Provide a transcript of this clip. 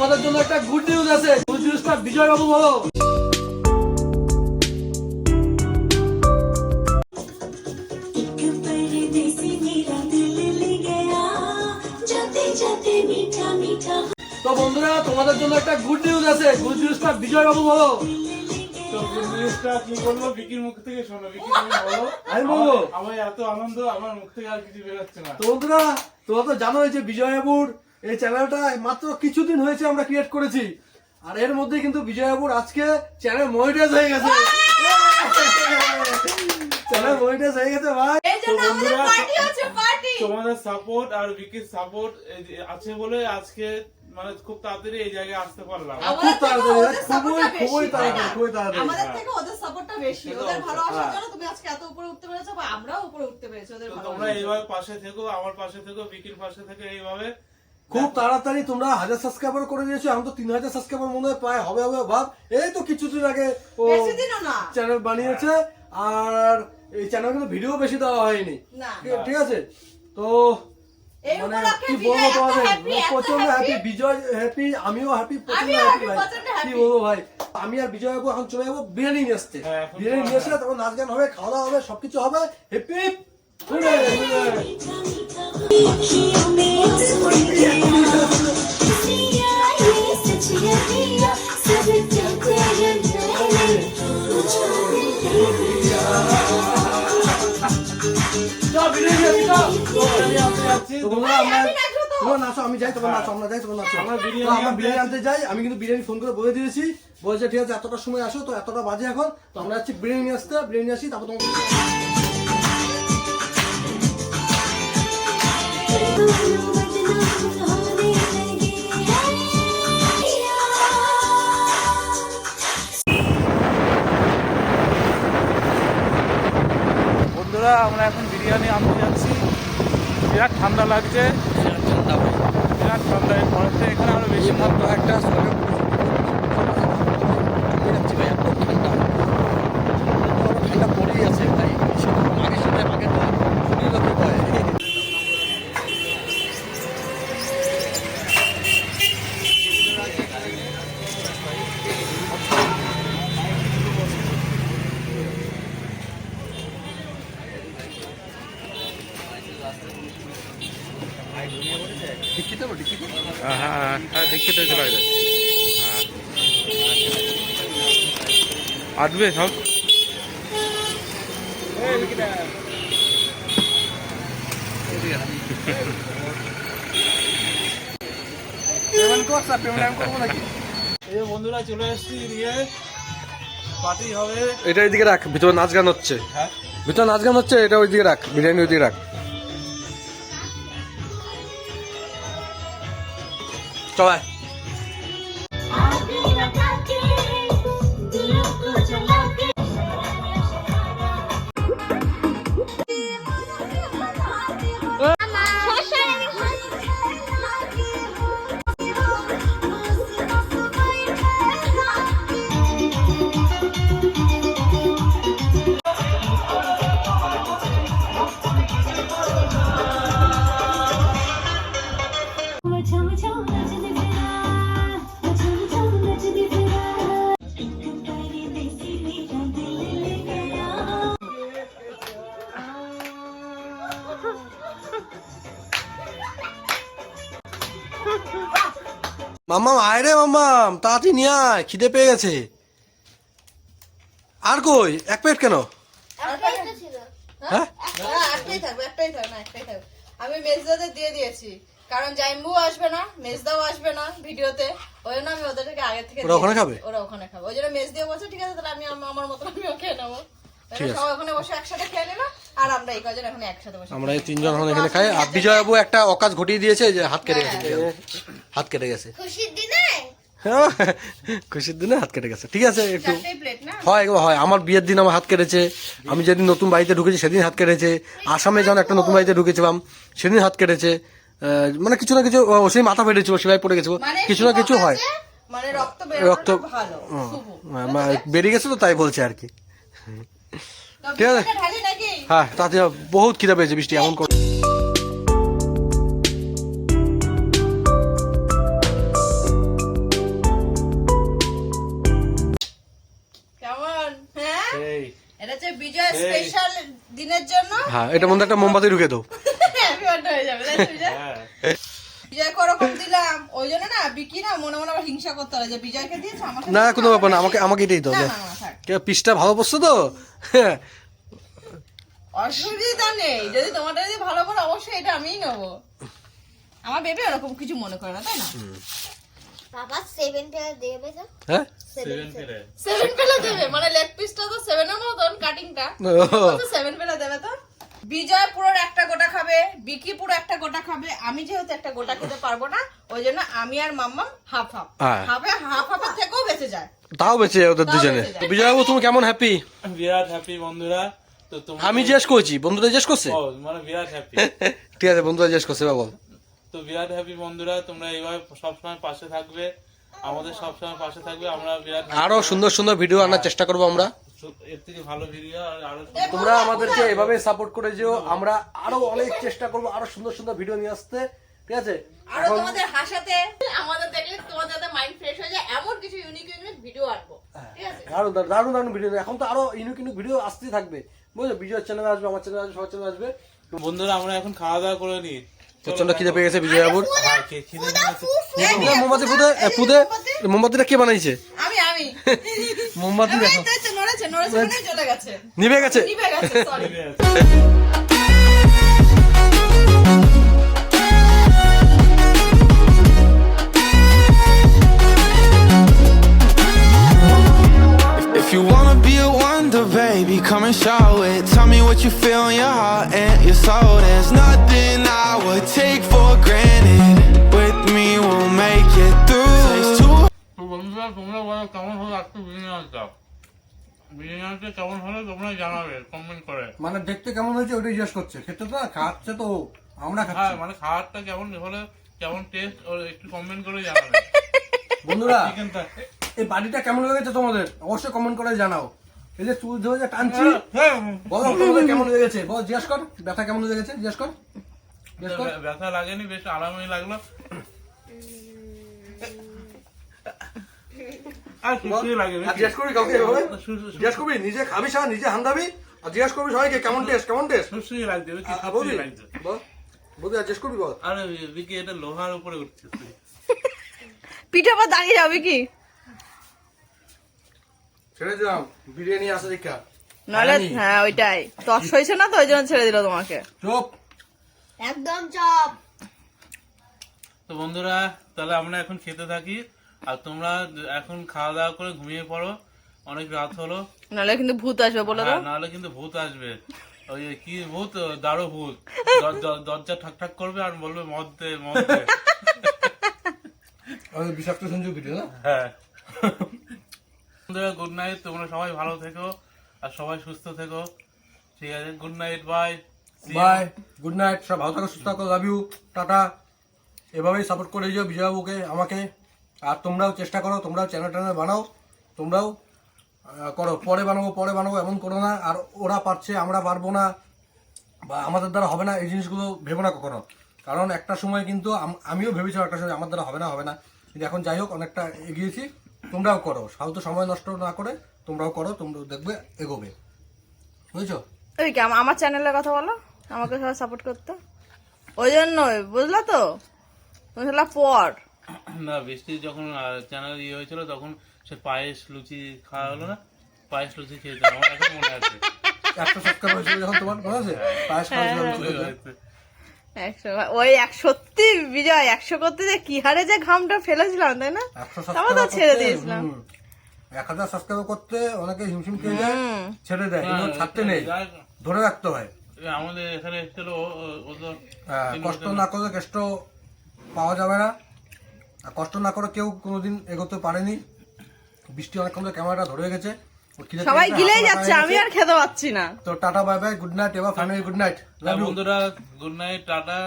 তোমাদের জন্য একটা গুড নিউজ আছে। গুড নিউজটা বিজয় বাবু বলো। তো বন্ধুরা তোমাদের জন্য একটা গুড নিউজ আছে। গুড নিউজটা বিজয় বাবু বলো। তো কি বলব? বিকির মুখ থেকে শোনো আমি এত আনন্দ আমার মুখ থেকে আর কিছু বেরোচ্ছে না। বন্ধুরা তোমরা তো জানো যে বিজয় এই চ্যানেলটা মাত্র কিছুদিন হয়েছে আমরা ক্রিয়েট করেছি। আর এর মধ্যে কিন্তু বিজয় বাবুর আজকে চ্যানেল মনিটাইজ হয়ে গেছে। চ্যানেল মনিটাইজ হয়ে গেছে ভাই। এই জন্য আমাদের পার্টি হচ্ছে পার্টি তোমাদের সাপোর্ট আর বিকির সাপোর্ট আছে বলে আজকে মানে খুব তাড়াতাড়ি এই জায়গায় আসতে পারলাম। খুব তাড়াতাড়ি খুবই খুবই তাড়াতাড়ি খুবই তাড়াতাড়ি। আমাদের থেকে ওদের সাপোর্টটা বেশি ওদের অবশ্যই, ভালোবাসার হ্যাঁ। জন্য তুমি আজকে এত উপরে উঠতে পেরেছ বা আমরাও উপরে উঠতে পেরেছি ওদের তো তোমরা এইভাবে পাশে থেকো আমার পাশে থেকো বিকির পাশে থেকে এইভাবে খুব তাড়াতাড়ি তোমরা হাজার সাবস্ক্রাইবার করে দিয়েছ এখন তো তিন হাজার সাবস্ক্রাইবার মনে হয় প্রায় হবে হবে ভাব এই তো কিছুদিন আগে ও চ্যানেল বানিয়েছে আর এই চ্যানেল কিন্তু ভিডিও বেশি দেওয়া হয়নি। না। ঠিক- ঠিক আছে? তো মানে কি বলব এত তোমাদের? প্রচণ্ড হ্যাপি বিজয় হ্যাপি আমিও হ্যাপি প্রচণ্ড হ্যাপি ভাই। প্রচণ্ড কি বলব ভাই? আমি আর বিজয় এখন চলে যাব বিরিয়ানি নিয়ে আসতে। হ্যাঁ, বিরিয়ানি নিয়ে আসলে তখন নাচ গান হবে খাওয়া দাওয়া হবে সবকিছু হবে। হ্যাপি যাই তোমার নাচো আমরা যাই তোমার নাচো। আমরা বিরিয়ানি আনতে যাই আমি কিন্তু বিরিয়ানি ফোন করে বলে দিয়েছি। বলছে ঠিক আছে এতটা সময় আসো তো এতটা বাজে এখন তো আমরা যাচ্ছি বিরিয়ানি আসতে বিরিয়ানি আসি তারপর তোমার আমরা এখন বিরিয়ানি আনতে যাচ্ছি। বিরাট ঠান্ডা লাগছে। ঠান্ডা। ঠান্ডা এর পরের এখানে আরও বেশি ঠান্ডা একটা ঠান্ডা পড়েই আছে ভাই। হ্যাঁ হ্যাঁ হ্যাঁ দেখে তো চলে হ্যাঁ আসবে সব বন্ধুরা চলে এসেছি পার্টি হবে এটা ওইদিকে রাখ ভিতরে নাচ গান হচ্ছে। হ্যাঁ। ভিতরে নাচ গান হচ্ছে এটা ওইদিকে রাখ বিরিয়ানি ওইদিকে রাখ। চল आगे মাম্মাম আয় রে মাম্মাম তাড়াতাড়ি নিয়ে আয় খিদে পেয়ে গেছে আর কই এক প্লেট কেন হ্যাঁ আমি মেজদাদের দিয়ে দিয়েছি কারণ জাইম্বু আসবে না মেজদাও আসবে না ভিডিওতে ওই জন্য আমি ওদেরকে আগে থেকে ওরা ওখানে। খাবে? ওরা ওখানে খাবে ওই জন্য মেজ দিয়ে বলছে ঠিক আছে তাহলে আমি আমার মতন আমিও খেয়ে নেব। সবাই ওখানে বসে একসাথে খেয়ে নিল আর আমরা এই কজন এখন একসাথে বসে আমরা এই তিনজন এখন এখানে খাই। আর বিজয়বাবু একটা অকাজ ঘটিয়ে দিয়েছে যে হাত কেটে গেছে হাত কেটে গেছে। খুশির দিনে? হ্যাঁ, খুশির দিনে হাত কেটে গেছে। ঠিক আছে একটু চারটেই প্লেট না? হয় হয়। আমার বিয়ের দিন আমার হাত কেটেছে। আমি যেদিন নতুন বাড়িতে ঢুকেছি সেদিন হাত কেটেছে। আসামে যখন একটা নতুন বাড়িতে ঢুকেছিলাম সেদিন হাত কেটেছে। মানে কিছু না কিছু সেই মাথা ফেটেছিল সেলাই পড়ে গেছিল। মানে কিছু না কিছু হয়। মানে রক্ত বেরিয়ে গেছে তো তাই বলছে আর কি। ঠিক আছে হ্যাঁ তাতে বহুত খিদা পেয়েছে বৃষ্টি এমন করে। হ্যাঁ? এটা মধ্যে একটা মোমবাতি ঢুকে দাও। হয়ে যাবে বিজয়কে ওরকম দিলাম? ওই জন্য না বিকি না মনে মনে আবার হিংসা করতে হবে যে বিজয়কে দিয়েছে আমাকে না কোনো ব্যাপার না আমাকে আমাকে এটাই দাও না না না কে পিসটা ভালো পড়ছো তো? হ্যাঁ। অসুবিধা নেই। যদি তোমারটা যদি ভালো করে অবশ্যই এটা আমিই নেব। আমার বেবি ওরকম কিছু মনে করে না তাই না? বাবা সেভেন পেয়ার দেবে তো? হ্যাঁ? সেভেন ফেরে সেভেন পেলা। দেবে মানে লেগ পিসটা তো সেভেনের মতন কাটিংটা সেভেন পেলা দেবে তো? বিজয় পুরো একটা গোটা খাবে বিকি পুরো একটা গোটা খাবে। আমি যেহেতু একটা গোটা খেতে পারব না ওই জন্য আমি আর মাম্মা হাফ হাফ হ্যাঁ। হাফে হাফ হাফের থেকেও বেঁচে যায়। তাও বেঁচে যায় ওদের দুজনে বেঁচে যায়। বিজয়বাবু তুমি কেমন হ্যাপি বিরাট হ্যাপি বন্ধুরা। তো তোমরা আমি জিজ্ঞেস করছি বন্ধুরা জিজ্ঞেস করছে? ও, মানে বিরাট হ্যাপি ঠিক আছে বন্ধুরা জিজ্ঞেস করছে বাবু তো বিরাট হ্যাপি বন্ধুরা তোমরা এইভাবে সবসময় পাশে থাকবে। আমাদের সবসময় পাশে থাকবে আমরা বিরাট আরও সুন্দর সুন্দর ভিডিও আনার চেষ্টা করব আমরা। এর থেকে ভালো ভিডিও আর তোমরা আমাদেরকে এভাবে সাপোর্ট করে যেও আমরা আরও অনেক চেষ্টা করব আরও সুন্দর সুন্দর ভিডিও নিয়ে আসতে ঠিক আছে? আরও তোমাদের হাসাতে আমাদের দেখলে তোমাদের মাইন্ড ফ্রেশ হয়ে যায় এমন কিছু ইউনিক ইউনিক ভিডিও আনব ঠিক আছে? দারুণ দারুণ দারুণ ভিডিও এখন তো আরও ইউনিক ইউনিক ভিডিও আসতেই থাকবে। বুঝছ? বিজয়ের চ্যানেল আসবে আমার চ্যানেল আসবে সবার চ্যানেল আসবে। বন্ধুরা আমরা এখন খাওয়া দাওয়া করে নিই। প্রচণ্ড খিদে পেয়ে গেছে হ্যাঁ, পেয়ে গেছে। মোমবাতি ফুদে পুদে মোমবাতিটা কে বানাইছে? আমি আমি। মোমবাতি দেখো। মানে চলে গেছে নিভে গেছে নিভে গেছে sorry If you wanna be a wonder, baby, come and show it. Tell me what you feel in your heart and your soul. There's nothing I would take for granted. With me, we'll make it through. বিরিয়ানিটা কেমন হলো তোমরা জানাবে comment করে। মানে দেখতে কেমন হয়েছে ওটাই জিজ্ঞেস করছে। খেতে তো খাচ্ছে তো আমরা হ্যাঁ খাচ্ছি। মানে খাবারটা কেমন হলো কেমন টেস্ট একটু কমেন্ট করে জানাবে। বন্ধুরা এই বাড়িটা কেমন লেগেছে তোমাদের? অবশ্যই কমেন্ট করে জানাও। এই যে চুল ধরে যে টানছি হ্যাঁ বলো তোমাদের কেমন লেগেছে? বল জিজ্ঞেস কর ব্যথা কেমন লেগেছে? জিজ্ঞেস কর। ব্যথা লাগেনি বেশ আরামই লাগল আর সুস্থই লাগে আর জিজ্ঞেস করবি কাউকে এভাবে? জিজ্ঞেস করবি? নিজে খাবি সা নিজে হান্দাবি? আর জিজ্ঞেস করবি সবাইকে কেমন টেস্ট কেমন টেস্ট সুস্থই লাগছে বলবি লাগছে। বল। বলবি আর জিজ্ঞেস করবি বল? আরে বিকি এটা লোহার উপরে উঠছে পিঠে দাঁড়িয়ে যাবে কি ছেড়ে দিলাম বিরিয়ানি আছে দেখা নাহলে হ্যাঁ ওইটাই। তস হয়েছে না তো ওই জন্য ছেড়ে দিল তোমাকে? চুপ। একদম চপ। তো বন্ধুরা তাহলে আমরা এখন খেতে থাকি। আর তোমরা এখন খাওয়া দাওয়া করে ঘুমিয়ে পড়ো। অনেক রাত হলো। নাহলে কিন্তু ভূত আসবে বলে হ্যাঁ, নাহলে কিন্তু ভূত আসবে। ওই কি ভূত? দারো ভূত। দর- দর- দরজা ঠাক ঠাক করবে আর বলবে মদ দে মদ দে। আমি বিষাক্ত সঞ্জু ভিডিও না? হ্যাঁ। বন্ধুরা গুড নাইট তোমরা সবাই ভালো থেকো আর সবাই সুস্থ থেকো। ঠিক আছে good night bye bye good night সব ভালো থাকো সুস্থ থাকো লাভ ইউ টাটা। এভাবেই সাপোর্ট করে দিও বিজয়বাবুকে আমাকে। আর তোমরাও চেষ্টা করো, তোমরাও চ্যানেল ট্যানেল বানাও, তোমরাও করো। পরে বানাবো পরে বানাবো, এমন করো না। আর ওরা পারছে, আমরা পারব না, বা আমাদের দ্বারা হবে না, এই জিনিসগুলো ভেবো না কখনো। কারণ একটা সময় কিন্তু আমিও ভেবেছিলাম একটা সময় আমার দ্বারা হবে না হবে না। কিন্তু এখন যাই হোক, অনেকটা এগিয়েছি। তোমরাও করো। ফালতু সময় নষ্ট না করে তোমরাও করো, তোমরা দেখবে, এগোবে। বুঝছ? ওই কি আমার চ্যানেলের কথা বলো? আমাকে সবাই সাপোর্ট করতে? ওই জন্যই, বুঝলা তো? পর। না বৃষ্টি যখন চ্যানেল ইয়ে হয়েছিল তখন সে পায়েস লুচি খাওয়া হলো না? পায়েস লুচি খেয়েছিলাম আমার এখন মনে আছে। একশো সাবস্ক্রাইব হয়েছিল যখন তোমার মনে আছে? পায়েস ওই একশো ওই এক সত্যি বিজয় একশো করতে যে কি হারে যে ঘামটা ফেলেছিলাম তাই না? একশো তো ছেড়ে দিয়েছিলাম। এক হাজার সাবস্ক্রাইব করতে অনেকে হিমশিম খেয়ে যায় ছেড়ে দেয় কিন্তু ছাড়তে নেই। ধরে রাখতে হয়। আমাদের এখানে হ্যাঁ, কষ্ট না করলে কেষ্ট পাওয়া যাবে না। কষ্ট না করে কেউ কোনোদিন এগোতে পারেনি। বৃষ্টি অনেকক্ষণ ধরে ক্যামেরাটা ধরে গেছে সবাই গিলে গিলেই যাচ্ছে আমি আর খেতে পাচ্ছি না। তো tata bye bye good night এবার ফাইনালি গুড নাইট। লাভ বন্ধুরা গুড নাইট টাটা।